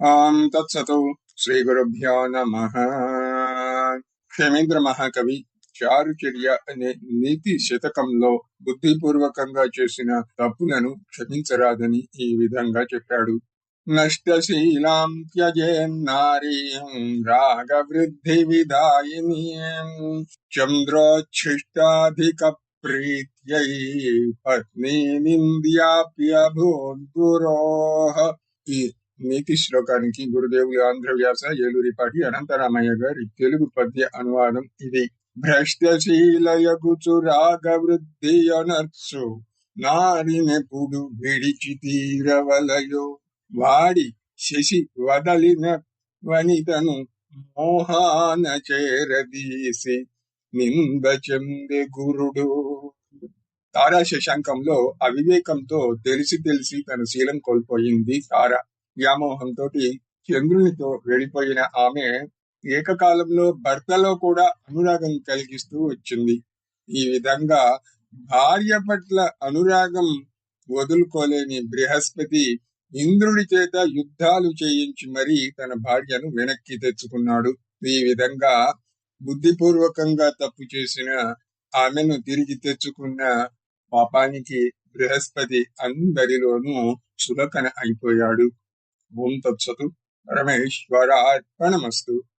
ఆం తత్సతు శ్రీ గురుభ్యో నమ. క్షేమేంద్ర మహాకవి చారుచర్య అనే నీతి శతకంలో బుద్ధిపూర్వకంగా చేసిన తప్పులను క్షమించరాదని ఈ విధంగా చెప్పాడు. నష్టశీలాం త్యజేన్నారీం రాగవృద్ధి విధాయినీం చంద్రోచ్ఛిష్టాధిక ప్రీత్యై పత్ని నింద్యాప్యభూద్గురోః ఈ నీతి శ్లోకానికి గురుదేవులు ఆంధ్రవ్యాస ఏలూరిపాటి అనంతరామయ్య గారి తెలుగు పద్య అనువాదం ఇది. భ్రష్టశీలయగుచు రాగవృద్ధి అనర్చు నారినెప్పుడు విడిచి తీరవలయో. వాడి శశి వదలిన వనితను మోహాన చేరదీసి నింద గురుడు. తారా శశాంకంలో అవివేకంతో తెలిసి తెలిసి తన శీలం కోల్పోయింది తారా. వ్యామోహంతో చంద్రునితో వెళ్ళిపోయిన ఆమె ఏకకాలంలో భర్తలో కూడా అనురాగం కలిగిస్తూ వచ్చింది. ఈ విధంగా భార్య పట్ల అనురాగం వదులుకోలేని బృహస్పతి ఇంద్రుడి చేత యుద్ధాలు చేయించి మరీ తన భార్యను వెనక్కి తెచ్చుకున్నాడు. ఈ విధంగా బుద్ధిపూర్వకంగా తప్పు చేసిన ఆమెను తిరిగి తెచ్చుకున్న పాపానికి బృహస్పతి అందరిలోనూ చులకన అయిపోయాడు. ఓం తత్సతు పరమేశ్వరార్పణమస్తు.